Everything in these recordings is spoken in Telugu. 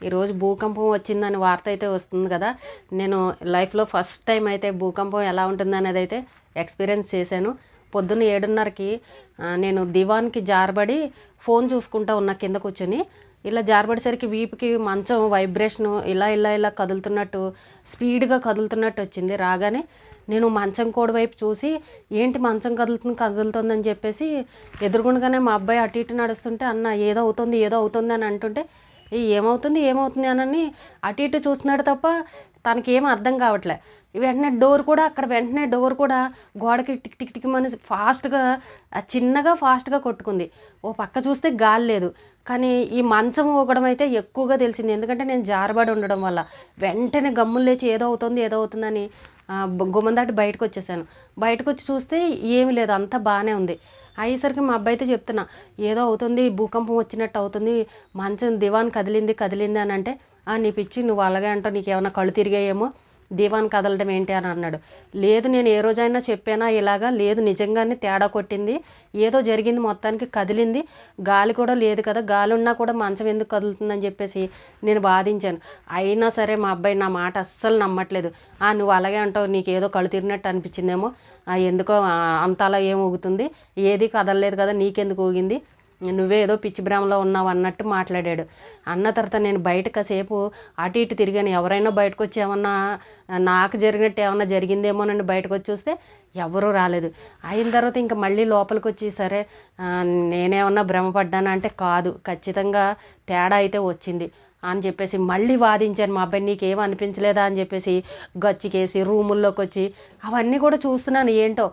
ఈరోజు భూకంపం వచ్చిందని వార్త అయితే వస్తుంది కదా. నేను లైఫ్లో ఫస్ట్ టైం అయితే భూకంపం ఎలా ఉంటుంది అనేది అయితే ఎక్స్పీరియన్స్ చేశాను. పొద్దున్న ఏడున్నరకి నేను దివాన్కి జారబడి ఫోన్ చూసుకుంటా ఉన్న కింద కూర్చొని. ఇలా జారబడేసరికి వీపుకి మంచం వైబ్రేషను ఇలా ఇలా ఇలా కదులుతున్నట్టు స్పీడ్గా కదులుతున్నట్టు వచ్చింది. రాగానే నేను మంచం కోడి వైపు చూసి ఏంటి మంచం కదులుతుంది కదులుతుందని చెప్పేసి ఎదురుగుండగానే మా అబ్బాయి అటు ఇటు నడుస్తుంటే అన్న ఏదో అవుతుంది ఏదో అవుతుంది అని అంటుంటే ఏమవుతుంది ఏమవుతుంది అని అటు ఇటు చూస్తున్నాడు తప్ప తనకేం అర్థం కావట్లే. వెంటనే డోర్ కూడా అక్కడ వెంటనే డోర్ కూడా గోడకి టిక్ టిక్ టిక్ అని ఫాస్ట్గా చిన్నగా ఫాస్ట్గా కొట్టుకుంది. ఓ పక్క చూస్తే గాలి లేదు. కానీ ఈ మంచం ఊగడం అయితే ఎక్కువగా తెలిసింది. ఎందుకంటే నేను జారబడి ఉండడం వల్ల. వెంటనే గమ్ములు లేచి ఏదో అవుతుంది ఏదో అవుతుందని గుమ్మం దాటి బయటకు వచ్చేసాను బయటకు వచ్చి చూస్తే ఏమీ లేదు. అంతా బాగానే ఉంది. అయ్యేసరికి మా అబ్బాయి అయితే చెప్తున్నా ఏదో అవుతుంది భూకంపం వచ్చినట్టు అవుతుంది మంచం దివాన్ కదిలింది కదిలింది అని అంటే నీ పిచ్చి నువ్వు అలాగే అంటావు నీకు ఏమైనా కళ్ళు తిరిగాయేమో దీవాన్ కదలడం ఏంటి అని అన్నాడు. లేదు నేను ఏ రోజైనా చెప్పానా ఇలాగా? లేదు నిజంగానే తేడా కొట్టింది. ఏదో జరిగింది మొత్తానికి కదిలింది. గాలి కూడా లేదు కదా గాలి ఉన్నా కూడా మంచం ఎందుకు కదులుతుందని చెప్పేసి నేను వాదించాను. అయినా సరే మా అబ్బాయి నా మాట అస్సలు నమ్మట్లేదు. "ఆ, నువ్వు అలాగే అంటావు నీకు ఏదో కళ్ళు తిరిగినట్టు అనిపించిందేమో. ఎందుకో అంత అలా ఏం ఊగుతుంది? ఏది కదలలేదు కదా నీకెందుకు ఊగింది? నువ్వే ఏదో పిచ్చి భ్రమలో ఉన్నావు అన్నట్టు మాట్లాడాడు. అన్న తర్వాత నేను బయట కాసేపు అటు ఇటు తిరిగాను. ఎవరైనా బయటకు వచ్చి ఏమన్నా నాకు జరిగినట్టు ఏమన్నా జరిగిందేమోనని బయటకు వచ్చి చూస్తే ఎవరూ రాలేదు. అయిన తర్వాత ఇంకా మళ్ళీ లోపలికి వచ్చి సరే నేనేమన్నా భ్రమపడ్డానా అంటే కాదు. ఖచ్చితంగా తేడా అయితే వచ్చింది. అని చెప్పేసి మళ్ళీ వాదించాను మా అబ్బాయి నీకేం అనిపించలేదా? అని చెప్పేసి గచ్చికేసి రూముల్లోకి వచ్చి అవన్నీ కూడా చూస్తున్నాను ఏంటో?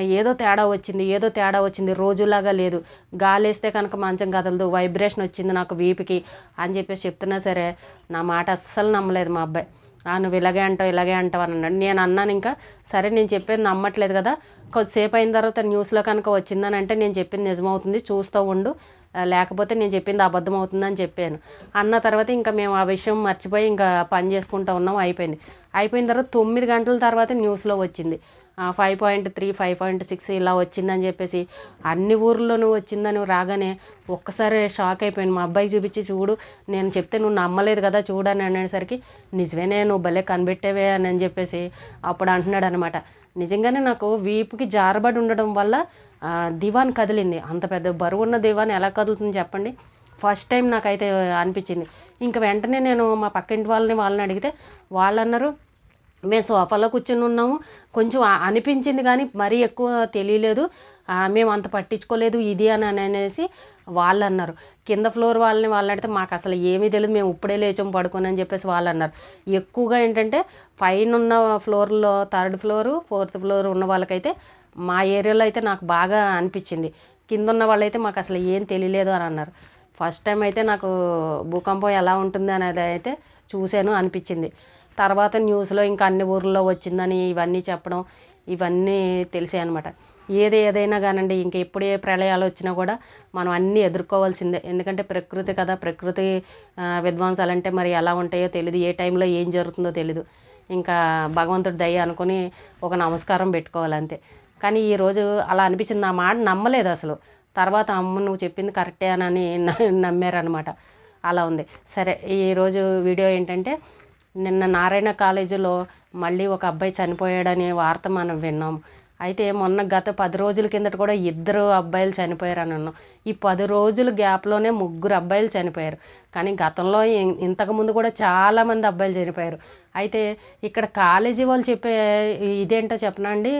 ఏదో తేడా వచ్చింది ఏదో తేడా వచ్చింది రోజులాగా లేదు. గాలేస్తే కనుక మంచం కదలదు వైబ్రేషన్ వచ్చింది నాకు వీపుకి అని చెప్పేసి చెప్తున్నా సరే నా మాట అస్సలు నమ్మలేదు మా అబ్బాయి. "ఆ, నువ్వు ఇలాగే అంటావు ఇలాగే అంటావు అని అన్నాడు. నేను అన్నాను ఇంకా సరే నేను చెప్పేది నమ్మట్లేదు కదా. కొద్దిసేపు అయిన తర్వాత న్యూస్లో కనుక వచ్చిందని అంటే నేను చెప్పింది నిజమవుతుంది చూస్తూ ఉండు. లేకపోతే నేను చెప్పింది అబద్ధం అవుతుందని చెప్పాను. అన్న తర్వాత ఇంకా మేము ఆ విషయం మర్చిపోయి ఇంకా పని చేసుకుంటూ ఉన్నాం అయిపోయింది. అయిపోయిన తర్వాత తొమ్మిది గంటల తర్వాత న్యూస్లో వచ్చింది. Five point three five point six ఇలా వచ్చిందని చెప్పేసి అన్ని ఊర్లోనూ వచ్చిందని రాగానే ఒక్కసారి షాక్ అయిపోయాను. మా అబ్బాయి చూపించి చూడు నేను చెప్తే నువ్వు నమ్మలేదు కదా చూడని అనేసరికి నిజమేనే నువ్వు భలే కనిపెట్టేవే అని అని చెప్పేసి అప్పుడు అంటున్నాడు అనమాట నిజంగానే నాకు వీపుకి జారబడి ఉండడం వల్ల దివాన్ కదిలింది. అంత పెద్ద బరువు ఉన్న దివాన్ ఎలా కదులుతుంది చెప్పండి. ఫస్ట్ టైం నాకైతే అనిపించింది. ఇంకా వెంటనే నేను మా పక్కింటి వాళ్ళని వాళ్ళని అడిగితే వాళ్ళు అన్నారు మేము సోఫాలో కూర్చొని ఉన్నాము. కొంచెం అనిపించింది కానీ మరీ ఎక్కువ తెలియలేదు. మేము అంత పట్టించుకోలేదు ఇది అని అనేసి వాళ్ళు అన్నారు. కింద ఫ్లోర్ వాళ్ళని వాళ్ళు అడిగితే మాకు అసలు ఏమీ తెలియదు మేము ఇప్పుడే లేచాం పడుకొని అని చెప్పేసి వాళ్ళు అన్నారు. ఎక్కువగా ఏంటంటే పైన ఉన్న ఫ్లోర్లో థర్డ్ ఫ్లోరు ఫోర్త్ ఫ్లోర్ ఉన్న వాళ్ళకైతే మా ఏరియాలో అయితే నాకు బాగా అనిపించింది. కింద ఉన్న వాళ్ళైతే మాకు అసలు ఏం తెలియలేదు అని అన్నారు. ఫస్ట్ టైం అయితే నాకు భూకంపం ఎలా ఉంటుంది అనేది అయితే చూశాను అనిపించింది. తర్వాత న్యూస్లో ఇంకా అన్ని ఊర్లలో వచ్చిందని ఇవన్నీ చెప్పడం ఇవన్నీ తెలిసాయి అనమాట ఏది ఏదైనా కానండి ఇంక ఎప్పుడే ప్రళయాలు వచ్చినా కూడా మనం అన్నీ ఎదుర్కోవాల్సిందే. ఎందుకంటే ప్రకృతి కదా ప్రకృతి ఆ, విధ్వంసాలు అంటే మరి ఎలా ఉంటాయో తెలియదు ఏ టైంలో ఏం జరుగుతుందో తెలీదు. ఇంకా భగవంతుడి దయ అనుకుని ఒక నమస్కారం పెట్టుకోవాలి అంతే. కానీ ఈరోజు అలా అనిపించింది నా మాట నమ్మలేదు అసలు. తర్వాత అమ్మ నువ్వు చెప్పింది కరెక్టే అని నమ్మారనమాట అలా ఉంది. సరే ఈరోజు వీడియో ఏంటంటే నిన్న నారాయణ కాలేజీలో మళ్ళీ ఒక అబ్బాయి చనిపోయాడనే వార్త మనం విన్నాం. అయితే మొన్న గత పది రోజుల కిందట కూడా ఇద్దరు అబ్బాయిలు చనిపోయారు అని అన్నాం. ఈ పది రోజుల గ్యాప్లోనే ముగ్గురు అబ్బాయిలు చనిపోయారు. కానీ గతంలో ఇంతకుముందు కూడా చాలామంది అబ్బాయిలు చనిపోయారు. అయితే ఇక్కడ కాలేజీ వాళ్ళు చెప్పే ఇదేంటో చెప్పనండి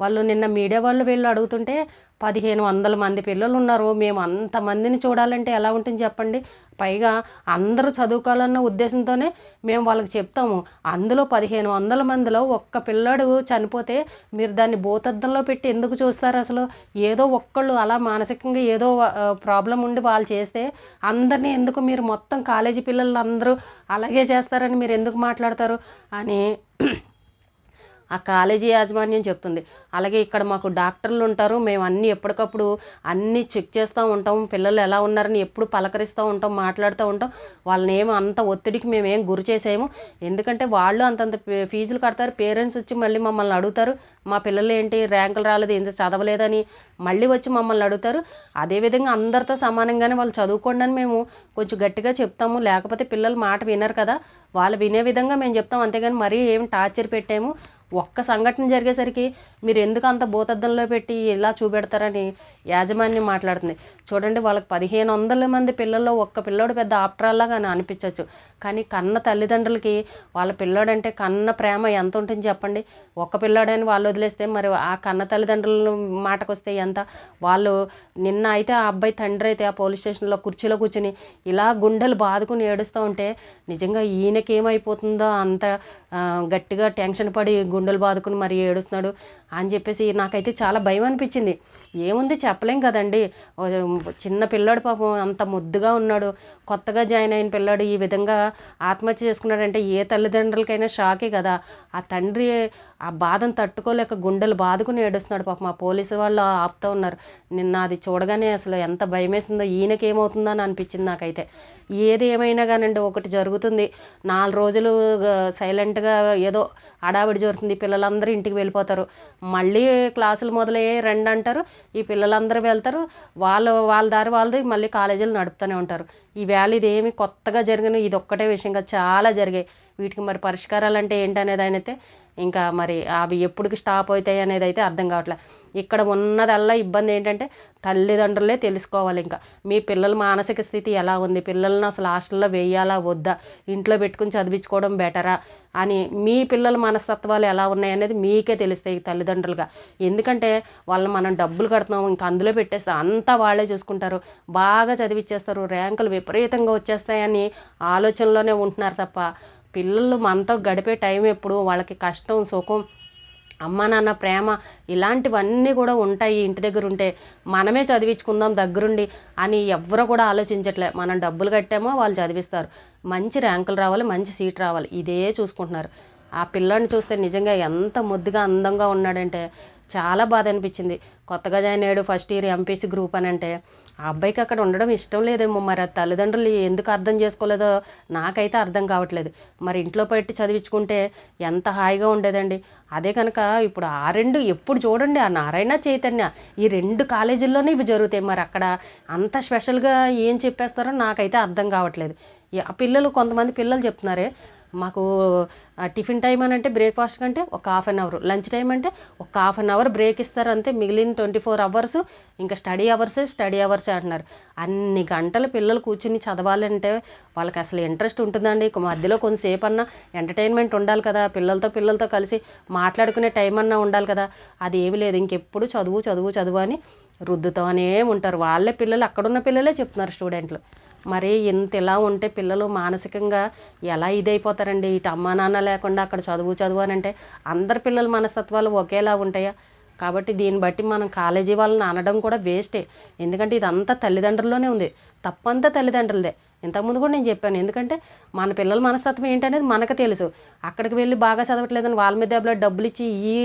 వాళ్ళు నిన్న మీడియా వాళ్ళు వీళ్ళు అడుగుతుంటే పదిహేను వందల మంది పిల్లలు ఉన్నారు మేము అంతమందిని చూడాలంటే ఎలా ఉంటుంది చెప్పండి? పైగా అందరూ చదువుకోవాలన్న ఉద్దేశంతోనే మేము వాళ్ళకి చెప్తాము. అందులో పదిహేను వందల మందిలో ఒక్క పిల్లాడు చనిపోతే మీరు దాన్ని భూతద్దంలో పెట్టి ఎందుకు చూస్తారు అసలు? ఏదో ఒక్కళ్ళు అలా మానసికంగా ఏదో ప్రాబ్లం ఉండి వాళ్ళు చేస్తే అందరినీ ఎందుకు మీరు మొత్తం కాలేజీ పిల్లలు అందరూ అలాగే చేస్తారని మీరు ఎందుకు మాట్లాడతారు? అని ఆ కాలేజీ యాజమాన్యం చెప్తుంది. అలాగే ఇక్కడ మాకు డాక్టర్లు ఉంటారు. మేము అన్నీ ఎప్పటికప్పుడు అన్నీ చెక్ చేస్తూ ఉంటాం. పిల్లలు ఎలా ఉన్నారని ఎప్పుడు పలకరిస్తూ ఉంటాం మాట్లాడుతూ ఉంటాం. వాళ్ళని ఏమి అంత ఒత్తిడికి మేము ఏం గురి చేసేయము. ఎందుకంటే వాళ్ళు అంతంత ఫీజులు కడతారు. పేరెంట్స్ వచ్చి మళ్ళీ మమ్మల్ని అడుగుతారు. మా పిల్లలు ఏంటి? ర్యాంకులు రాలేదు. ఎంత చదవలేదని మళ్ళీ వచ్చి మమ్మల్ని అడుగుతారు. అదేవిధంగా అందరితో సమానంగానే వాళ్ళు చదువుకోండి అని మేము కొంచెం గట్టిగా చెప్తాము. లేకపోతే పిల్లలు మాట వినరు కదా. వాళ్ళు వినే విధంగా మేము చెప్తాం. అంతేగాని మరీ ఏం టార్చర్ పెట్టాము. ఒక్క సంఘటన జరిగేసరికి మీరు ఎందుకు అంత భూతద్దంలో పెట్టి ఇలా చూపెడతారని యాజమాన్యం మాట్లాడుతుంది. చూడండి వాళ్ళకి పదిహేను వందల మంది పిల్లల్లో ఒక్క పిల్లోడు పెద్ద ఆప్టరాల్లాగా అని అనిపించవచ్చు కానీ కన్న తల్లిదండ్రులకి వాళ్ళ పిల్లోడంటే కన్న ప్రేమ ఎంత ఉంటుంది చెప్పండి? ఒక్క పిల్లోడని వాళ్ళు వదిలేస్తే మరి ఆ కన్న తల్లిదండ్రుల మాటకు వస్తే ఎంత? వాళ్ళు నిన్న అయితే ఆ అబ్బాయి తండ్రి అయితే ఆ పోలీస్ స్టేషన్లో కుర్చీలో కూర్చుని ఇలా గుండెలు బాదుకుని ఏడుస్తూ ఉంటే నిజంగా ఈయనకి ఏమైపోతుందో అంత గట్టిగా టెన్షన్ పడి గుండెలు బాదుకుని మరి ఏడుస్తున్నాడు అని చెప్పేసి నాకైతే చాలా భయం అనిపించింది. ఏముంది చెప్పలేం కదండి. చిన్న పిల్లాడు పాపం అంత ముద్దుగా ఉన్నాడు. కొత్తగా జాయిన్ అయిన పిల్లాడు ఈ విధంగా ఆత్మహత్య చేసుకున్నాడంటే ఏ తల్లిదండ్రులకైనా షాకే కదా. ఆ తండ్రి ఆ బాధను తట్టుకోలేక గుండెలు బాదుకుని ఏడుస్తున్నాడు పాపం. ఆ పోలీసు వాళ్ళు ఆపుతూ ఉన్నారు. నిన్న అది చూడగానే అసలు ఎంత భయం వేసిందో ఈయనకి ఏమవుతుందో అని అనిపించింది నాకైతే. ఏది ఏమైనా కానండి ఒకటి జరుగుతుంది. నాలుగు రోజులు సైలెంట్గా ఏదో అడావిడి జరుగుతుంది. పిల్లలందరూ ఇంటికి వెళ్ళిపోతారు. మళ్ళీ క్లాసులు మొదలయ్యే రండి అంటారు. ఈ పిల్లలందరూ వెళ్తారు. వాళ్ళు వాళ్ళ దారి వాళ్ళది. మళ్ళీ కాలేజీలు నడుపుతూనే ఉంటారు. ఈ వేళ ఇదేమి కొత్తగా జరిగిన ఇది ఒక్కటే విషయంగా చాలా జరిగాయి. వీటికి మరి పరిష్కారాలు అంటే ఏంటనేది అయితే ఇంకా మరి అవి ఎప్పటికి స్టాప్ అవుతాయి అనేది అయితే అర్థం కావట్లేదు ఇక్కడ ఉన్నదల్లా ఇబ్బంది ఏంటంటే తల్లిదండ్రులే తెలుసుకోవాలి ఇంకా. మీ పిల్లల మానసిక స్థితి ఎలా ఉంది? పిల్లల్ని అసలు హాస్టల్లో వేయాలా? వద్దా? ఇంట్లో పెట్టుకుని చదివించుకోవడం బెటరా? అని మీ పిల్లల మనస్తత్వాలు ఎలా ఉన్నాయి అనేది మీకే తెలుస్తాయి తల్లిదండ్రులుగా. ఎందుకంటే వాళ్ళని మనం డబ్బులు కడుతున్నాం ఇంకా అందులో పెట్టేస్తే అంతా వాళ్ళే చూసుకుంటారు. బాగా చదివిచ్చేస్తారు ర్యాంకులు విపరీతంగా వచ్చేస్తాయని ఆలోచనలోనే ఉంటున్నారు తప్ప పిల్లలు మనతో గడిపే టైం ఎప్పుడు వాళ్ళకి కష్టం సుఖం అమ్మ నాన్న ప్రేమ ఇలాంటివన్నీ కూడా ఉంటాయి ఇంటి దగ్గర ఉంటే. మనమే చదివించుకుందాం దగ్గరుండి అని ఎవ్వరు కూడా ఆలోచించట్లే. మనం డబ్బులు కట్టామో వాళ్ళు చదివిస్తారు. మంచి ర్యాంకులు రావాలి మంచి సీట్ రావాలి. ఇదే చూసుకుంటున్నారు. ఆ పిల్లని చూస్తే నిజంగా ఎంత ముద్దుగా అందంగా ఉన్నాడంటే చాలా బాధ అనిపించింది కొత్తగా జాయిన్ అయ్యాడు ఫస్ట్ ఇయర్ ఎంపీసీ గ్రూప్ అని అంటే ఆ అబ్బాయికి అక్కడ ఉండడం ఇష్టం లేదేమో. మరి ఆ తల్లిదండ్రులు ఎందుకు అర్థం చేసుకోలేదో నాకైతే అర్థం కావట్లేదు. మరి ఇంట్లో పెట్టి చదివించుకుంటే ఎంత హాయిగా ఉండేదండి. అదే కనుక ఇప్పుడు ఆ రెండు ఎప్పుడు చూడండి ఆ నారాయణ చైతన్య ఈ రెండు కాలేజీల్లోనే ఇవి జరుగుతాయి. మరి అక్కడ అంత స్పెషల్గా ఏం చెప్పేస్తారో నాకైతే అర్థం కావట్లేదు. ఆ పిల్లలు కొంతమంది పిల్లలు చెప్తున్నారే మాకు టిఫిన్ టైం అని అంటే బ్రేక్ఫాస్ట్ కంటే ఒక half an hour. Lunch time అంటే ఒక హాఫ్ అన్ అవర్ బ్రేక్ ఇస్తారు అంతే. మిగిలిన ట్వంటీ ఫోర్ అవర్స్ ఇంకా స్టడీ అవర్సే స్టడీ అవర్సే అంటున్నారు. అన్ని గంటలు పిల్లలు కూర్చుని చదవాలంటే వాళ్ళకి అసలు ఇంట్రెస్ట్ ఉంటుందండి. మధ్యలో కొంతసేపు అన్నా ఎంటర్టైన్మెంట్ ఉండాలి కదా. పిల్లలతో పిల్లలతో కలిసి మాట్లాడుకునే టైం అన్నా ఉండాలి కదా. అది ఏమీ లేదు. ఇంకెప్పుడు చదువు చదువు చదువు అని రుద్దుతోనే ఉంటారు. వాళ్ళే పిల్లలు అక్కడున్న పిల్లలే చెప్తున్నారు స్టూడెంట్లు. మరి ఇంత ఇలా ఉంటే పిల్లలు మానసికంగా ఎలా ఇదైపోతారండి? ఇటు అమ్మా నాన్న లేకుండా అక్కడ చదువు చదువు అని అంటే అందరి పిల్లల మనస్తత్వాలు ఒకేలా ఉంటాయా? కాబట్టి దీన్ని బట్టి మనం కాలేజీ వాళ్ళని అనడం కూడా వేస్టే. ఎందుకంటే ఇదంతా తల్లిదండ్రుల్లోనే ఉంది. తప్పంతా తల్లిదండ్రులదే. ఇంతకుముందు కూడా నేను చెప్పాను. ఎందుకంటే మన పిల్లల మనస్తత్వం ఏంటనేది మనకు తెలుసు. అక్కడికి వెళ్ళి బాగా చదవట్లేదని వాళ్ళ మీద దెబ్బలో డబ్బులు ఇచ్చి ఈ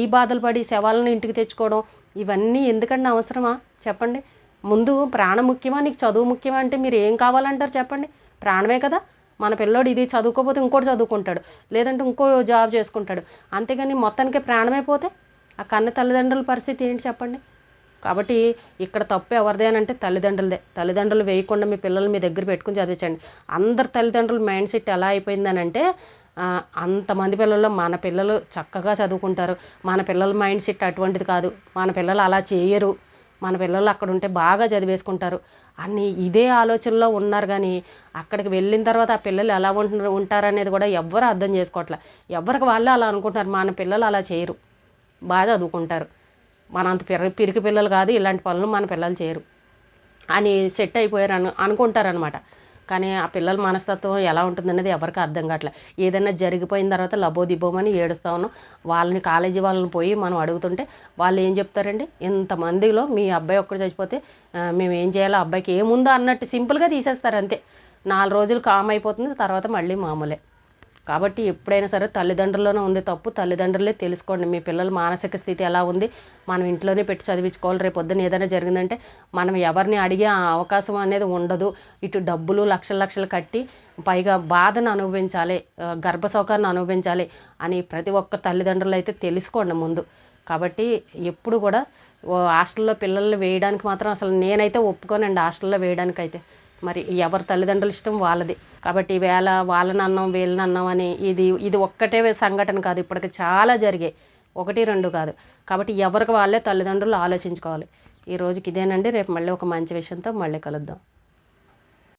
ఈ బాధలు పడి శవాలను ఇంటికి తెచ్చుకోవడం ఇవన్నీ ఎందుకంటే అవసరమా? చెప్పండి. ముందు ప్రాణం ముఖ్యమా నీకు చదువు ముఖ్యమా అంటే మీరు ఏం కావాలంటారు చెప్పండి. ప్రాణమే కదా. మన పిల్లోడు ఇది చదువుకోకపోతే ఇంకోటి చదువుకుంటాడు. లేదంటే ఇంకో జాబ్ చేసుకుంటాడు. అంతేగాని మొత్తానికి ప్రాణమే పోతే ఆ కన్న తల్లిదండ్రుల పరిస్థితి ఏంటి చెప్పండి. కాబట్టి ఇక్కడ తప్పు ఎవరిదే అని అంటే తల్లిదండ్రులదే. తల్లిదండ్రులు వేయకుండా మీ పిల్లల్ని మీ దగ్గర పెట్టుకుని చదివించండి. అందరు తల్లిదండ్రుల మైండ్ సెట్ ఎలా అయిపోయిందని అంటే అంతమంది పిల్లల్లో మన పిల్లలు చక్కగా చదువుకుంటారు. మన పిల్లల మైండ్ సెట్ అటువంటిది కాదు. మన పిల్లలు అలా చేయరు. మన పిల్లలు అక్కడ ఉంటే బాగా చదివేసుకుంటారు. అన్ని ఇదే ఆలోచనలో ఉన్నారు కానీ అక్కడికి వెళ్ళిన తర్వాత ఆ పిల్లలు ఎలా ఉంటున్నారు ఉంటారనేది కూడా ఎవ్వరు అర్థం చేసుకోవట్లే. ఎవరికి వాళ్ళే అలా అనుకుంటున్నారు. మన పిల్లలు అలా చేయరు. బాగా చదువుకుంటారు. మన అంత పిర పిరికి పిల్లలు కాదు ఇలాంటి పనులు మన పిల్లలు చేయరు. అని సెట్ అయిపోయారు అను అనుకుంటారనమాట కానీ ఆ పిల్లల మనస్తత్వం ఎలా ఉంటుందనేది ఎవరికి అర్థం కావట్లే. ఏదైనా జరిగిపోయిన తర్వాత లబోదిబోమని ఏడుస్తా ఉన్నాం. వాళ్ళని కాలేజీ వాళ్ళని పోయి మనం అడుగుతుంటే వాళ్ళు ఏం చెప్తారండి? ఇంతమందిలో మీ అబ్బాయి ఒక్కడు చచ్చిపోతే మేము ఏం చేయాలో అబ్బాయికి ఏముందో అన్నట్టు సింపుల్గా తీసేస్తారు అంతే. నాలుగు రోజులు కామ్ అయిపోతుంది తర్వాత మళ్ళీ మామూలే. కాబట్టి ఎప్పుడైనా సరే తల్లిదండ్రుల్లోనే ఉంది తప్పు. తల్లిదండ్రులే తెలుసుకోండి. మీ పిల్లల మానసిక స్థితి ఎలా ఉంది? మనం ఇంట్లోనే పెట్టి చదివించుకోవాలి. రేపు పొద్దున్న ఏదైనా జరిగిందంటే మనం ఎవరిని అడిగే అవకాశం అనేది ఉండదు. ఇటు డబ్బులు లక్షలు లక్షలు కట్టి పైగా బాధను అనుభవించాలి గర్భ గర్భశోకాన్ని అనుభవించాలి అని ప్రతి ఒక్క తల్లిదండ్రులు అయితే తెలుసుకోండి ముందు. కాబట్టి ఎప్పుడు కూడా హాస్టల్లో పిల్లల్ని వేయడానికి మాత్రం అసలు నేనైతే ఒప్పుకోనండి హాస్టల్లో వేయడానికైతే. మరి ఎవరి తల్లిదండ్రుల ఇష్టం వాళ్ళది. కాబట్టి వేళ వాళ్ళని వీళ్ళనన్నాం వీళ్ళని అని ఇది ఇది ఒక్కటే సంఘటన కాదు. ఇప్పటికి చాలా జరిగాయి. ఒకటి రెండు కాదు. కాబట్టి ఎవరికి వాళ్ళే తల్లిదండ్రులు ఆలోచించుకోవాలి. ఈ రోజుకి ఇదేనండి. రేపు మళ్ళీ ఒక మంచి విషయంతో మళ్ళీ కలుద్దాం.